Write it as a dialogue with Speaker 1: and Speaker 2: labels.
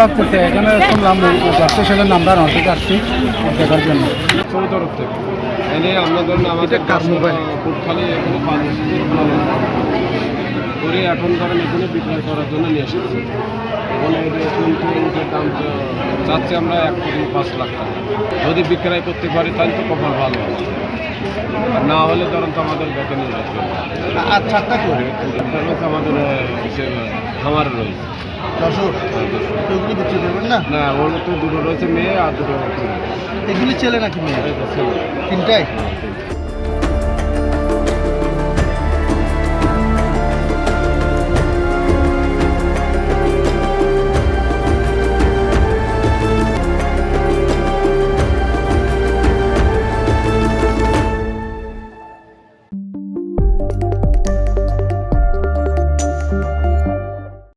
Speaker 1: লাগতেছে এখানে শুনলাম সেজন্য আমরা নটিতে আসছি দেখার জন্য।
Speaker 2: তরফ থেকে এনে আমরা ধরুন আমাদের
Speaker 1: কার
Speaker 2: কোটখালি এখানে করে এখন ধরেন এখানে বিক্রয় করার জন্য নিয়ে এসেছি। কিন্তু এটার দাম চাচ্ছি আমরা এক কোটি পাঁচ লাখ টাকা। যদি বিক্রয় করতে পারি তাহলে তো কপাল ভালো হবে। আর না হলে ধরেন তো আমাদের
Speaker 1: আর করে
Speaker 2: একটা হচ্ছে আমাদের খামার রয়েছে।
Speaker 1: দশক ওইগুলি বিক্রি করবেন না?
Speaker 2: না ওর তো দুটো রয়েছে মেয়ে আর দুটো।
Speaker 1: এগুলি ছেলে নাকি মেয়ে?
Speaker 2: এই
Speaker 1: তিনটাই?
Speaker 2: হ্যাঁ,